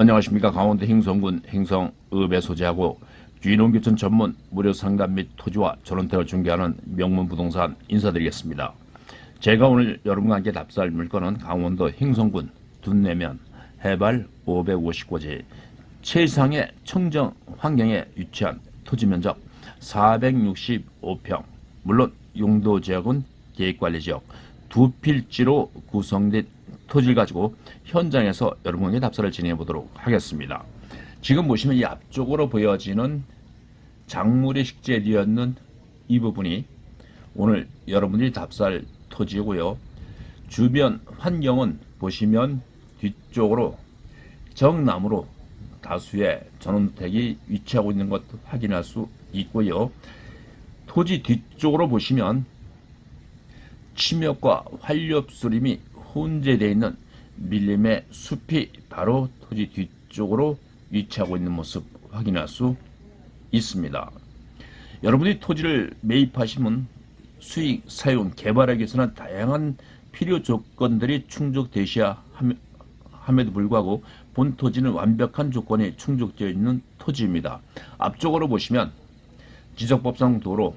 안녕하십니까 강원도 행성군 행성읍에 소재하고 귀농교촌 전문 무료 상담 및 토지와 전원택을 중개하는 명문부동산 인사드리겠습니다. 제가 오늘 여러분과 함께 답사할 물건은 강원도 행성군 둔내면 해발 550고지 최상의 청정 환경에 위치한 토지 면적 465평 물론 용도 지역은 계획관리 지역 두 필지로 구성된 토지를 가지고 현장에서 여러분에게 답사를 진행해 보도록 하겠습니다. 지금 보시면 이 앞쪽으로 보여지는 작물이 식재되었는 이 부분이 오늘 여러분들이 답사할 토지고요. 주변 환경은 보시면 뒤쪽으로 정남으로 다수의 전원주택이 위치하고 있는 것 확인할 수 있고요. 토지 뒤쪽으로 보시면 침엽과 활렵수림이 혼재되어 있는 밀림의 숲이 바로 토지 뒤쪽으로 위치하고 있는 모습 확인할 수 있습니다. 여러분이 토지를 매입하시면 수익, 사용, 개발하기 위해서는 다양한 필요 조건들이 충족되셔야 함- 함에도 불구하고 본 토지는 완벽한 조건이 충족되어 있는 토지입니다. 앞쪽으로 보시면 지적법상 도로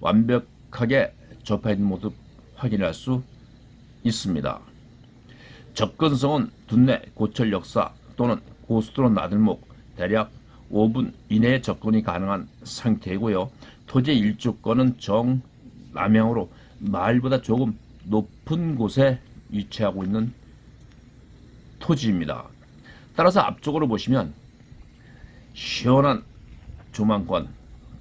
완벽하게 접해 있는 모습 확인할 수 있습니다. 접근성은 둔내 고철 역사 또는 고속도로 나들목 대략 5분 이내에 접근이 가능한 상태이고요. 토지 일조권은 정 남향으로 마을보다 조금 높은 곳에 위치하고 있는 토지입니다. 따라서 앞쪽으로 보시면 시원한 조망권,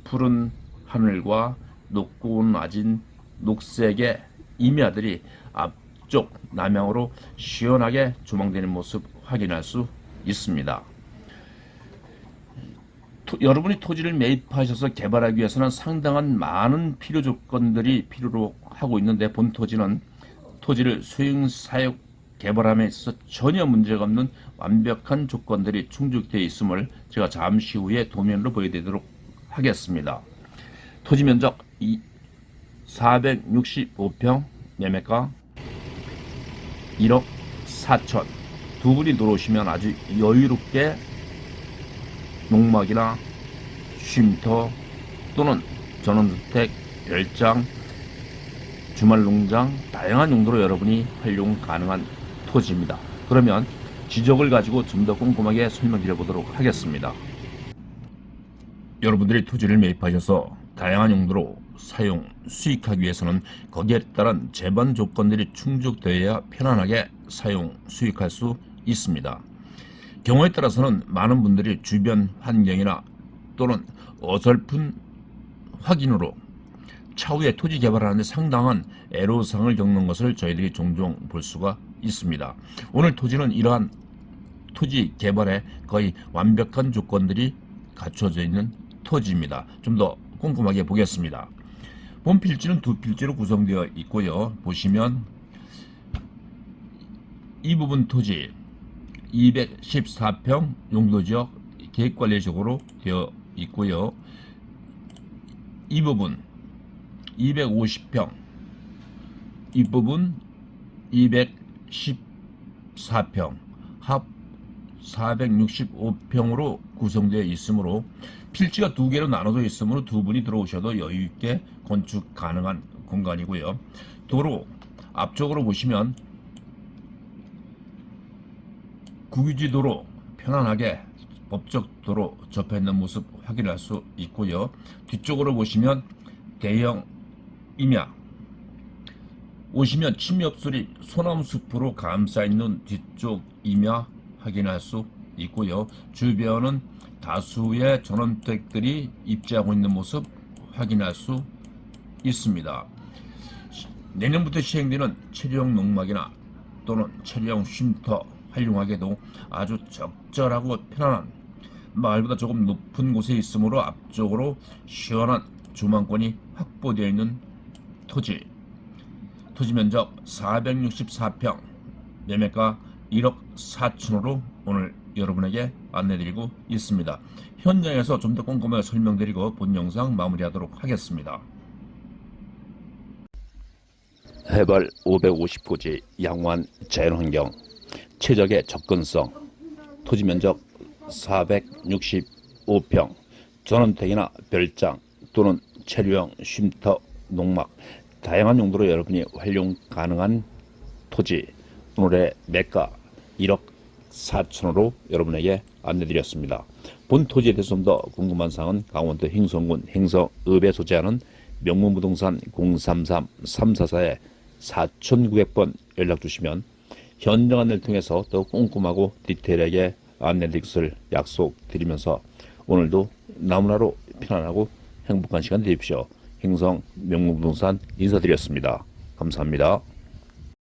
푸른 하늘과 높고 낮은 녹색의 임야들이 앞 쪽 남향으로 시원하게 조망되는 모습 확인할 수 있습니다. 토- 여러분이 토지를 매입하셔서 개발하기 위해서는 상당한 많은 필요 조건들이 필요로 하고 있는데 본 토지는 토지를 수용 사육 개발함에 있어서 전혀 문제가 없는 완벽한 조건들이 충족되어 있음을 제가 잠시 후에 도면으로 보여드리도록 하겠습니다. 토지 면적 465평 매매가 1억 4천 두 분이 들어오시면 아주 여유롭게 농막이나 쉼터 또는 전원주택, 별장, 주말 농장 다양한 용도로 여러분이 활용 가능한 토지입니다. 그러면 지적을 가지고 좀 더 꼼꼼하게 설명드려 보도록 하겠습니다. 여러분들이 토지를 매입하셔서 다양한 용도로 사용, 수익하기 위해서는 거기에 따른 제반 조건들이 충족되어야 편안하게 사용, 수익할 수 있습니다. 경우에 따라서는 많은 분들이 주변 환경이나 또는 어설픈 확인으로 차후에 토지 개발하는데 상당한 애로사항을 겪는 것을 저희들이 종종 볼 수가 있습니다. 오늘 토지는 이러한 토지 개발에 거의 완벽한 조건들이 갖춰져 있는 토지입니다. 좀 더 꼼꼼하게 보겠습니다. 본 필지는 두 필지로 구성되어 있고요. 보시면 이 부분 토지 214평 용도지역 계획관리적으로 되어 있고요. 이 부분 250평 이 부분 214평 합 465평으로 구성되어 있으므로 필지가 두 개로 나눠져 있으므로 두 분이 들어오셔도 여유 있게 건축 가능한 공간이고요. 도로 앞쪽으로 보시면 국유지 도로 편안하게 법적 도로 접해 있는 모습 확인할 수 있고요. 뒤쪽으로 보시면 대형 임야 오시면 침엽수리 소나무 숲으로 감싸 있는 뒤쪽 임야 확인할 수 있고요. 주변은 다수의 전원택들이 입지하고 있는 모습 확인할 수 있습니다. 내년부터 시행되는 체류용 농막이나 또는 체류용 쉼터 활용하기에도 아주 적절하고 편안한 마을보다 조금 높은 곳에 있으므로 앞쪽으로 시원한 조망권이 확보되어 있는 토지 토지 면적 464평 매매가 1억 4천으로 오늘 여러분에게 안내드리고 있습니다. 현장에서 좀 더 꼼꼼하게 설명드리고 본 영상 마무리하도록 하겠습니다. 해발 550고지 양호한 자연환경 최적의 접근성 토지 면적 465평, 전원택이나 별장 또는 체류형 쉼터, 농막 다양한 용도로 여러분이 활용 가능한 토지 오늘의 매가 1억 4천으로 여러분에게 안내드렸습니다. 본 토지에 대해서 좀 더 궁금한 사항은 강원도 행성군 행성읍에 소재하는 명문부동산 033-344에 4,900번 연락 주시면 현장 안내를 통해서 더 꼼꼼하고 디테일하게 안내드릴 것을 약속드리면서 오늘도 나무나로 편안하고 행복한 시간 되십시오. 행성 명문부동산 인사드렸습니다. 감사합니다.